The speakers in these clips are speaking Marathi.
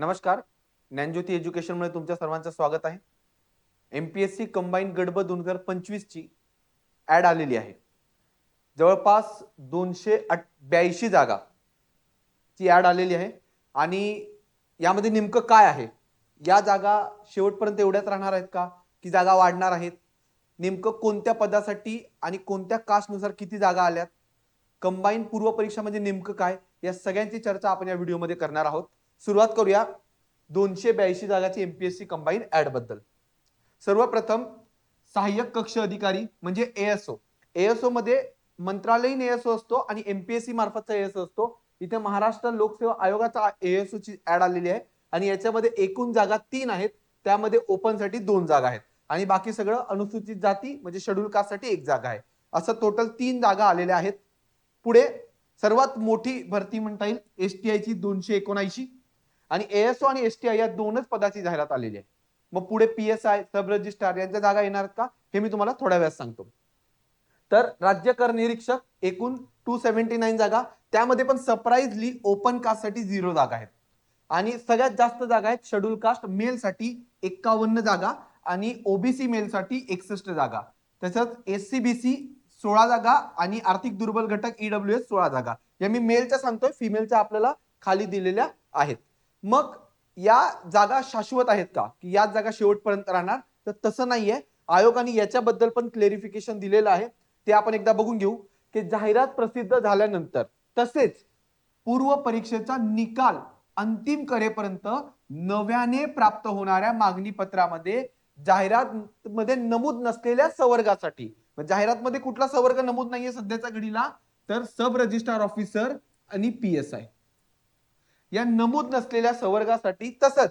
नमस्कार. ज्ञानज्योती एज्युकेशनमध्ये तुमच्या सर्वांचं स्वागत आहे. एमपीएससी कंबाईन गडब दोन हजार पंचवीस ची ऍड आलेली आहे. जवळपास दोनशे ब्याऐंशी जागा ची ऍड आलेली आहे. आणि यामध्ये नेमकं काय आहे? या जागा शेवटपर्यंत एवढ्याच राहणार आहेत का? की जागा वाढणार आहेत? नेमकं कोणत्या पदासाठी आणि कोणत्या कास्टनुसार किती जागा आल्यात? कंबाईन पूर्व परीक्षा म्हणजे नेमकं काय? या सगळ्यांची चर्चा आपण या व्हिडिओमध्ये करणार आहोत. सुरुवात करूया दोनशे ब्याऐंशी जागाची एमपीएससी कंबाईन ऍडबद्दल. सर्वप्रथम सहाय्यक कक्ष अधिकारी म्हणजे एएसओ एएसओ मध्ये मंत्रालयीन एएसओ असतो आणि एमपीएससी मार्फतचा एएसओ असतो. इथे महाराष्ट्र लोकसेवा आयोगाचा एएसओ ची ऍड आलेली आहे आणि याच्यामध्ये एकूण जागा तीन आहेत. त्यामध्ये ओपनसाठी दोन जागा आहेत. आणि बाकी सगळं अनुसूचित जाती म्हणजे शेड्यूल कास्टसाठी एक जागा आहे. असं टोटल तीन जागा आलेल्या आहेत. पुढे सर्वात मोठी भरती म्हणता येईल एस टी आयची दोनशे एकोणऐंशी. आणि एएसओ आणि एसटीआय या दोनच पदाची जाहिरात आलेली आहे. मग पुढे पीएसआय सब रजिस्ट्रार यांच्या जागा येणार का? हे मी तुम्हाला थोड्या वेळात सांगतो. तर राज्य कर निरीक्षक एकूण टू सेव्हन्टी नाईन जागा त्यामध्ये पण सरप्राईजली ओपन कास्टसाठी झिरो जागा आहेत. आणि सगळ्यात जास्त जागा आहेत शेड्यूल कास्ट मेलसाठी एक्कावन्न जागा आणि ओबीसी मेलसाठी एकसष्ट जागा. तसंच एस सी बी सी सोळा जागा आणि आर्थिक दुर्बल घटक ईडब्ल्यू एस सोळा जागा. या मी मेलच्या सांगतोय फिमेलच्या आपल्याला खाली दिलेल्या आहेत. मग या जागा शाश्वत आहेत का? की याच जागा शेवटपर्यंत राहणार? तर तसं नाहीये. आयोगाने याच्याबद्दल पण क्लेरिफिकेशन दिलेलं आहे. ते आपण एकदा बघून घेऊ. की जाहिरात प्रसिद्ध झाल्यानंतर तसेच पूर्व परीक्षेचा निकाल अंतिम करेपर्यंत नव्याने प्राप्त होणाऱ्या मागणी पत्रामध्ये जाहिरात मध्ये नमूद नसलेल्या संवर्गासाठी जाहिरात मध्ये कुठला संवर्ग नमूद नाहीये सध्याच्या घडीला तर सब रजिस्ट्रार ऑफिसर आणि पी एस आय. या नमूद नसलेल्या संवर्गासाठी तसंच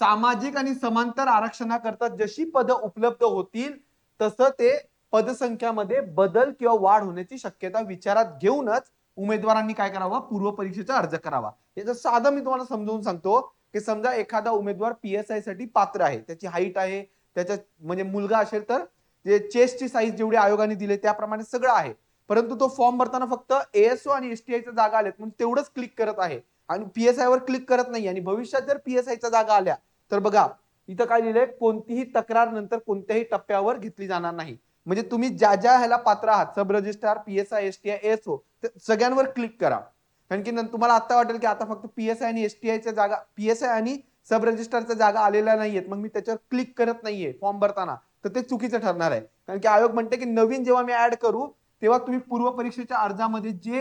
सामाजिक आणि समांतर आरक्षणाकरता जशी पदं उपलब्ध होतील तसं ते पदसंख्यामध्ये बदल किंवा वाढ होण्याची शक्यता विचारात घेऊनच उमेदवारांनी काय करावा? पूर्व परीक्षेचा अर्ज करावा. याचं साधं मी तुम्हाला समजावून सांगतो की समजा एखादा उमेदवार पीएसआयसाठी पात्र आहे त्याची हाईट आहे त्याच्या म्हणजे मुलगा असेल तर जे चेस्टची साईज जेवढी आयोगाने दिले त्याप्रमाणे सगळं आहे. परंतु तो फॉर्म भरताना फक्त एएसओ आणि एसटीआयच्या जागा आल्यात म्हणून तेवढंच क्लिक करत आहे. आणि पीएसआय वर क्लिक करत नाही. आणि भविष्यात जर पीएसआयच्या जागा आल्या तर बघा इथं काय लिहिलंय? कोणतीही तक्रार नंतर कोणत्याही टप्प्यावर घेतली जाणार नाही. म्हणजे तुम्ही ज्या ज्या ह्याला पात्र आहात sub registrar PSI STI SO सगळ्यांवर क्लिक करा. कारण की नंतर तुम्हाला आता वाटेल की आता फक्त पीएसआय आणि एसटीआयच्या जागा पीएसआय आणि सब रजिस्ट्रारच्या जागा आलेल्या नाहीयेत. मग मी त्याच्यावर क्लिक करत नाहीये फॉर्म भरताना. तर ते चुकीचं ठरणार आहे. कारण की आयोग म्हणते की नवीन जेव्हा मी ऍड करू तेव्हा तुम्ही पूर्व परीक्षेच्या अर्जामध्ये जे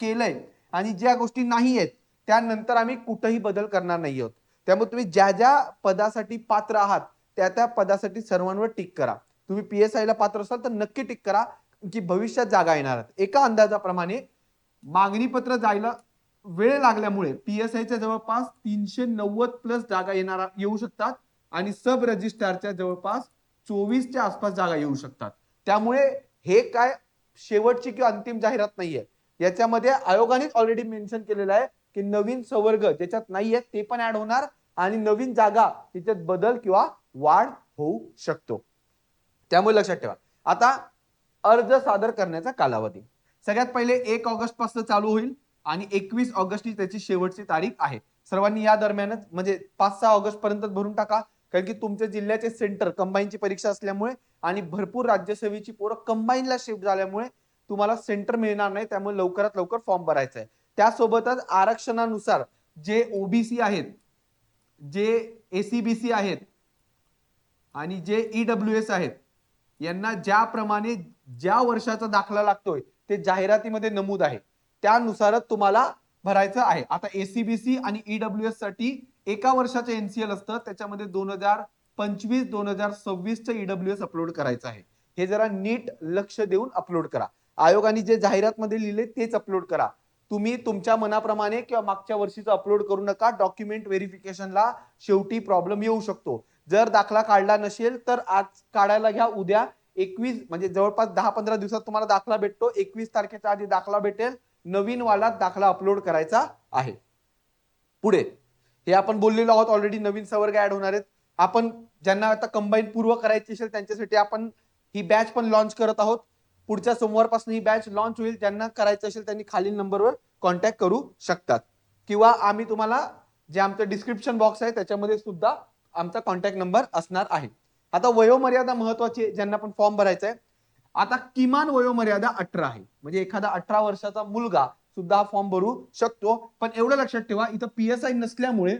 केलंय आणि ज्या गोष्टी नाही आहेत त्यानंतर आम्ही कुठंही बदल करणार नाही आहोत. त्यामुळे तुम्ही ज्या ज्या पदासाठी पात्र आहात त्या त्या पदासाठी सर्वांवर टिक करा. तुम्ही पी एस आयला पात्र असाल तर नक्की टिक करा की भविष्यात जागा येणार एका अंदाजाप्रमाणे मागणी पत्र जायला वेळ लागल्यामुळे पी एस आयच्या जवळपास तीनशे नव्वद प्लस जागा येणार येऊ शकतात आणि सब रजिस्ट्रारच्या जवळपास चोवीसच्या आसपास जागा येऊ शकतात. त्यामुळे हे काय शेवटची किंवा अंतिम जाहिरात नाहीये. याच्यामध्ये आयोगानेच ऑलरेडी मेन्शन केलेलं आहे. की नवीन संवर्ग ज्याच्यात नाहीये ते पण ऍड होणार आणि नवीन जागा त्याच्यात बदल किंवा वाढ होऊ शकतो. त्यामुळे लक्षात ठेवा. आता अर्ज सादर करण्याचा कालावधी. सगळ्यात पहिले एक ऑगस्टपासून चालू होईल आणि एकवीस ऑगस्ट ही त्याची शेवटची तारीख आहे. सर्वांनी या दरम्यानच म्हणजे पाच सहा ऑगस्ट पर्यंत भरून टाका. कारण की तुमच्या जिल्ह्याचे सेंटर कंबाईनची परीक्षा असल्यामुळे आणि भरपूर राज्यसेवेची पोरं कंबाईनला शिफ्ट झाल्यामुळे तुम्हाला सेंटर मिळणार नाही. त्यामुळे लवकरात लवकर फॉर्म भरायचा आहे. त्यासोबतच आरक्षणानुसार जे ओबीसी आहेत जे एसीबीसी आहेत आणि जे ईडब्ल्यू एस आहेत यांना ज्याप्रमाणे ज्या वर्षाचा दाखला लागतोय ते जाहिरातीमध्ये नमूद आहे. त्यानुसारच तुम्हाला भरायचं आहे. आता एसीबीसी आणि ईडब्ल्यू एससाठी एका वर्षाचं एनसीएल असतं. त्याच्यामध्ये दोन हजार पंचवीस दोन हजार सव्वीसचं ईडब्ल्यू एस अपलोड करायचं आहे. हे जरा नीट लक्ष देऊन अपलोड करा. आयोगाने जे जाहिरात मध्ये लिहिले तेच अपलोड करा. तुम्ही तुमच्या मनाप्रमाणे किंवा मागच्या वर्षीचं अपलोड करू नका. डॉक्युमेंट व्हेरिफिकेशनला शेवटी प्रॉब्लेम येऊ शकतो. जर दाखला काढला नसेल तर आज काढायला घ्या. उद्या एकवीस म्हणजे जवळपास दहा पंधरा दिवसात तुम्हाला दाखला भेटतो. एकवीस तारखेच्या आधी दाखला भेटेल. नवीन वाला दाखला अपलोड करायचा आहे. पुढे. हे आपण बोललेलो आहोत ऑलरेडी नवीन सवर्ग ऍड होणार आहेत. आपण ज्यांना आता कंबाईन पूर्व करायची असेल त्यांच्यासाठी आपण ही बॅच पण लॉन्च करत आहोत. पुढच्या सोमवारपासून ही बॅच लॉन्च होईल. ज्यांना करायचं असेल त्यांनी खालील नंबरवर कॉन्टॅक्ट करू शकतात. किंवा आम्ही तुम्हाला जे आमचं डिस्क्रिप्शन बॉक्स आहे त्याच्यामध्ये सुद्धा आमचा कॉन्टॅक्ट नंबर असणार आहे. आता वयोमर्यादा महत्वाची आहे ज्यांना पण फॉर्म भरायचा आहे. आता किमान वयोमर्यादा अठरा आहे. म्हणजे एखादा अठरा वर्षाचा मुलगा सुद्धा हा फॉर्म भरू शकतो. पण एवढं लक्षात ठेवा इथं पीएसआय नसल्यामुळे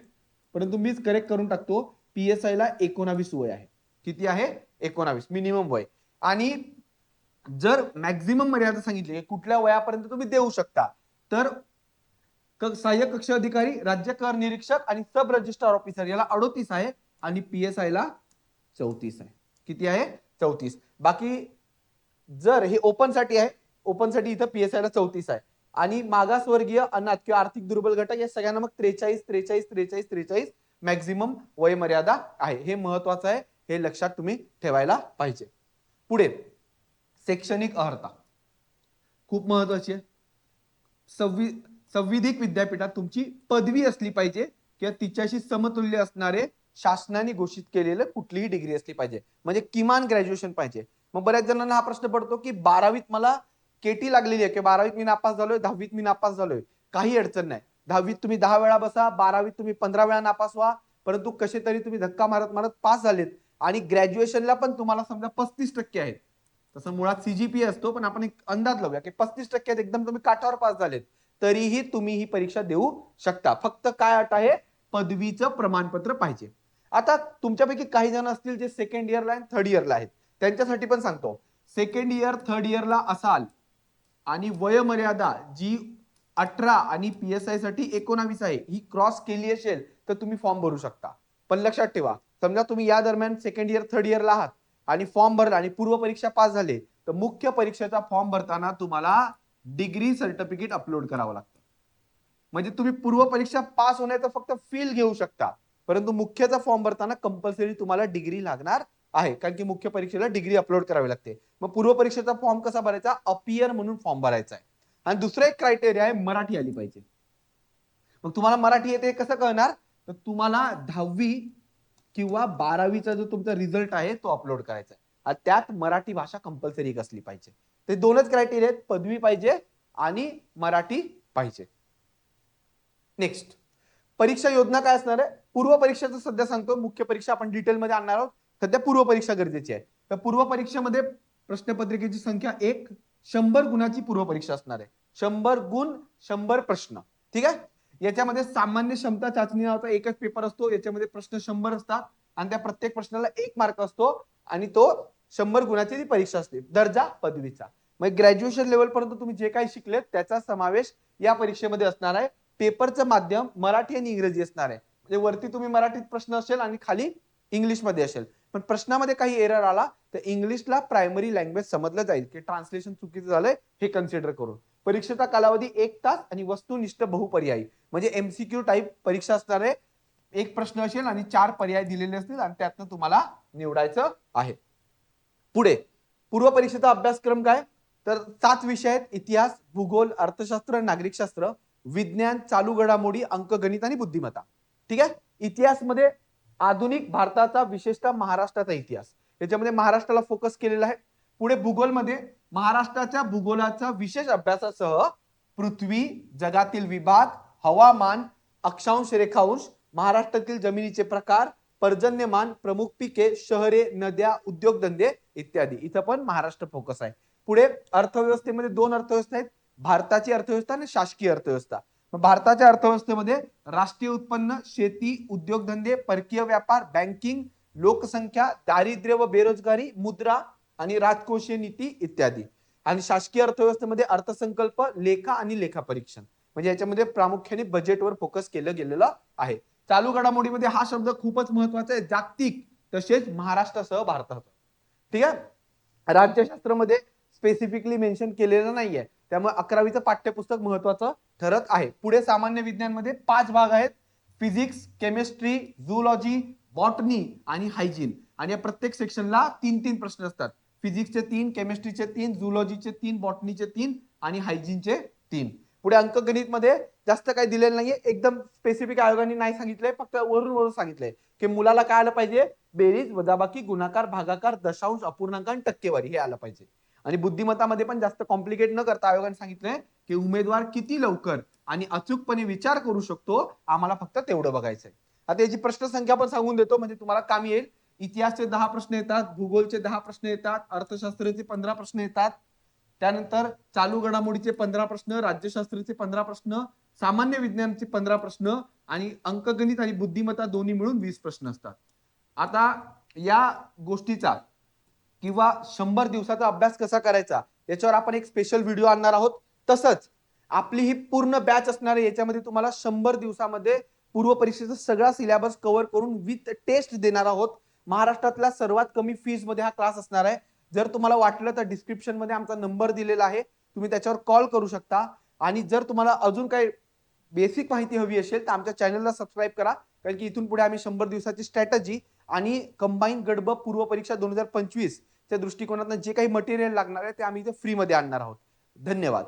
परंतु मीच करेक्ट करून टाकतो पीएसआय ला एकोणावीस वय आहे. किती आहे? एकोणावीस मिनिमम वय. आणि जर मॅक्झिमम मर्यादा सांगितली कुठल्या वयापर्यंत तुम्ही देऊ शकता तर सहाय्यक कक्ष अधिकारी राज्य कर निरीक्षक आणि सब रजिस्ट्रार ऑफिसर याला अडोतीस आहे आणि पीएसआय ला चौतीस आहे. किती आहे? चौतीस. बाकी जर हे ओपनसाठी आहे ओपनसाठी इथं पीएसआय ला चौतीस आहे. आणि मागासवर्गीय अनाथ किंवा आर्थिक दुर्बल घटक या सगळ्यांना मग त्रेचाळीस त्रेचाळीस त्रेचाळीस त्रेचाळीस मॅक्झिमम वयमर्यादा आहे. हे महत्वाचं आहे. हे लक्षात तुम्ही ठेवायला पाहिजे. पुढे. शैक्षणिक अर्हता. खूप महत्वाची आहे. संवि संविधिक विद्यापीठात तुमची पदवी असली पाहिजे किंवा तिच्याशी समतुल्य असणारे शासनाने घोषित केलेलं कुठलीही डिग्री असली पाहिजे. म्हणजे किमान ग्रॅज्युएशन पाहिजे. मग बऱ्याच जणांना हा प्रश्न पडतो की बारावीत मला केटी लागलेली आहे. की बारावीत मी नापास झालोय दहावीत मी नापास झालोय. काही अडचण नाही. दहावीत तुम्ही दहा वेळा बसा बारावीत तुम्ही पंधरा वेळा नापास व्हा. परंतु कसे तरी तुम्ही धक्का मारत मारत पास झालेत. आणि ग्रॅज्युएशनला पण तुम्हाला समजा पस्तीस टक्के आहेत. तसं मुळात सीजीपीए असतो पण आपण एक अंदाज लावूया की पस्तीस टक्क्यात एकदम तुम्ही काठावर पास झालेत तरीही तुम्ही ही परीक्षा देऊ शकता. फक्त काय अट आहे पदवीचं प्रमाणपत्र पाहिजे. आता तुमच्यापैकी काही जण असतील जे सेकंड इयरला आणि थर्ड इयरला आहेत त्यांच्यासाठी पण सांगतो. सेकंड इयर थर्ड इयरला असाल आणि वयमर्यादा जी अठरा आणि पीएसआयसाठी एकोणावीस आहे ही क्रॉस केली असेल तर तुम्ही फॉर्म भरू शकता. पण लक्षात ठेवा समजा तुम्ही या दरम्यान सेकंड इयर थर्ड इयरला आहात आणि फॉर्म भरला आणि पूर्व परीक्षा पास झाले तर मुख्य परीक्षेचा फॉर्म भरताना तुम्हाला डिग्री सर्टिफिकेट अपलोड करावं लागतं. म्हणजे तुम्ही पूर्व परीक्षा पास होण्याचं फक्त फील घेऊ शकता परंतु मुख्यचा फॉर्म भरताना कंपल्सरी तुम्हाला डिग्री लागणार आहे कारण की मुख्य परीक्षेला डिग्री अपलोड करावी लागते. मग पूर्व परीक्षेचा फॉर्म कसा भरायचा? अपियर म्हणून फॉर्म भरायचा आहे. आणि दुसरं एक क्रायटेरिया आहे मराठी आली पाहिजे. मग तुम्हाला मराठी येते हे कसं कळणार? तर तुम्हाला दहावी किंवा बारावीचा जो तुमचा रिझल्ट आहे तो अपलोड करायचा आहे. त्यात मराठी भाषा कंपल्सरी एक असली पाहिजे? ते दोनच क्रायटेरिया आहेत. पदवी पाहिजे आणि मराठी पाहिजे. नेक्स्ट परीक्षा योजना काय असणार आहे? पूर्व परीक्षेचं सध्या सांगतो. मुख्य परीक्षा आपण डिटेलमध्ये आणणार आहोत. सध्या पूर्व परीक्षा गरजेची आहे. तर पूर्व परीक्षेमध्ये प्रश्नपत्रिकेची संख्या एक शंभर गुणाची पूर्व परीक्षा असणार आहे. शंभर गुण शंभर प्रश्न. ठीक आहे? याच्यामध्ये सामान्य क्षमता चाचणी नावाचा एकच पेपर असतो. याच्यामध्ये प्रश्न शंभर असतात आणि त्या प्रत्येक प्रश्नाला एक मार्क असतो आणि तो शंभर गुणाची ती परीक्षा असते. दर्जा पदवीचा. मग ग्रॅज्युएशन लेवल पर्यंत तुम्ही जे काही शिकलेत त्याचा समावेश या परीक्षेमध्ये असणार आहे. पेपरचं माध्यम मराठी आणि इंग्रजी असणार आहे. म्हणजे वरती तुम्ही मराठीत प्रश्न असेल आणि खाली इंग्लिशमध्ये असेल. पण प्रश्नामध्ये काही एरर आला तर इंग्लिशला प्रायमरी लँग्वेज समजलं जाईल. की ट्रान्सलेशन चुकीचं झालंय हे कन्सिडर करून. परीक्षेचा कालावधी एक तास आणि वस्तुनिष्ठ बहुपर्यायी. म्हणजे एमसीक्यू टाईप परीक्षा असणार आहे एक प्रश्न असेल आणि चार पर्याय दिलेले असतील आणि त्यातनं तुम्हाला निवडायचं आहे. पुढे पूर्व परीक्षेचा अभ्यासक्रम काय? तर सात विषय आहेत. इतिहास भूगोल अर्थशास्त्र नागरिकशास्त्र विज्ञान चालू घडामोडी अंकगणित आणि बुद्धिमत्ता. ठीक आहे? इतिहासमध्ये आधुनिक भारताचा विशेषतः महाराष्ट्राचा इतिहास. याच्यामध्ये महाराष्ट्राला फोकस केलेला आहे. पुढे भूगोलमध्ये महाराष्ट्राच्या भूगोलाचा विशेष अभ्यासासह पृथ्वी जगातील विभाग हवामान अक्षांश रेखांश महाराष्ट्रातील जमिनीचे प्रकार पर्जन्यमान प्रमुख पिके शहरे नद्या उद्योगधंदे इत्यादी. इथं पण महाराष्ट्र फोकस आहे. पुढे अर्थव्यवस्थेमध्ये दोन अर्थव्यवस्था आहेत. भारताची अर्थव्यवस्था आणि शासकीय अर्थव्यवस्था. भारताच्या अर्थव्यवस्थेमध्ये राष्ट्रीय उत्पन्न शेती उद्योगधंदे परकीय व्यापार बँकिंग लोकसंख्या दारिद्र्य व बेरोजगारी मुद्रा आणि राजकोषीय नीती इत्यादी. आणि शासकीय अर्थव्यवस्थेमध्ये अर्थसंकल्प लेखा आणि लेखा परीक्षण म्हणजे याच्यामध्ये प्रामुख्याने बजेटवर फोकस केलं गेलेलं आहे. चालू घडामोडीमध्ये हा शब्द खूपच महत्त्वाचा आहे. जागतिक तसेच महाराष्ट्रासह भारतात ठीक आहे? राज्यशास्त्रामध्ये स्पेसिफिकली मेन्शन केलेलं नाहीये. त्यामुळे अकरावीचं पाठ्यपुस्तक महत्वाचं ठरत आहे. पुढे सामान्य विज्ञानमध्ये पाच भाग आहेत. फिजिक्स केमिस्ट्री झुलॉजी बॉटनी आणि हायजीन आणि या प्रत्येक सेक्शनला तीन तीन प्रश्न असतात. फिजिक्सचे तीन केमिस्ट्रीचे तीन झुलॉजीचे तीन बॉटनीचे तीन आणि हायजीनचे तीन. पुढे अंकगणित मध्ये जास्त काही दिलेलं नाहीये. एकदम स्पेसिफिक आयोगाने नाही सांगितलंय फक्त वरून वरून सांगितलंय की मुलाला काय आलं पाहिजे? बेरीज वजाबाकी गुणाकार भागाकार दशांश अपूर्णांक आणि टक्केवारी हे आलं पाहिजे. आणि बुद्धिमत्तामध्ये पण जास्त कॉम्प्लिकेट न करता आयोगाने सांगितलंय की उमेदवार किती लवकर आणि अचूकपणे विचार करू शकतो आम्हाला फक्त तेवढं बघायचंय. आता याची प्रश्न संख्या पण सांगून देतो म्हणजे तुम्हाला काम येईल. इतिहासचे दहा प्रश्न येतात भूगोलचे दहा प्रश्न येतात अर्थशास्त्राचे पंधरा प्रश्न येतात. त्यानंतर चालू घडामोडीचे पंधरा प्रश्न राज्यशास्त्राचे पंधरा प्रश्न सामान्य विज्ञानचे पंधरा प्रश्न आणि अंकगणित आणि बुद्धिमत्ता दोन्ही मिळून वीस प्रश्न असतात. आता या गोष्टीचा किंवा शंभर दिवसाचा अभ्यास कसा करायचा याच्यावर आपण एक स्पेशल व्हिडिओ आणणार आहोत. तसंच आपली ही पूर्ण बॅच असणार आहे याच्यामध्ये तुम्हाला शंभर दिवसामध्ये पूर्व परीक्षेचा सगळा सिलेबस कव्हर करून विथ टेस्ट देणार आहोत. महाराष्ट्रातल्या सर्वात कमी फीजमध्ये हा क्लास असणार आहे. जर तुम्हाला वाटलं तर डिस्क्रिप्शनमध्ये आमचा नंबर दिलेला आहे. तुम्ही त्याच्यावर कॉल करू शकता. आणि जर तुम्हाला अजून काही बेसिक माहिती हवी असेल तर आमच्या चॅनलला सबस्क्राईब करा. कारण की इथून पुढे आम्ही शंभर दिवसाची स्ट्रॅटजी आणि कंबाईन गडब पूर्व परीक्षा दोन हजार पंचवीस च्या दृष्टिकोनातून जे काही मटेरियल लागणार आहे ते आम्ही इथे फ्रीमध्ये आणणार आहोत. धन्यवाद.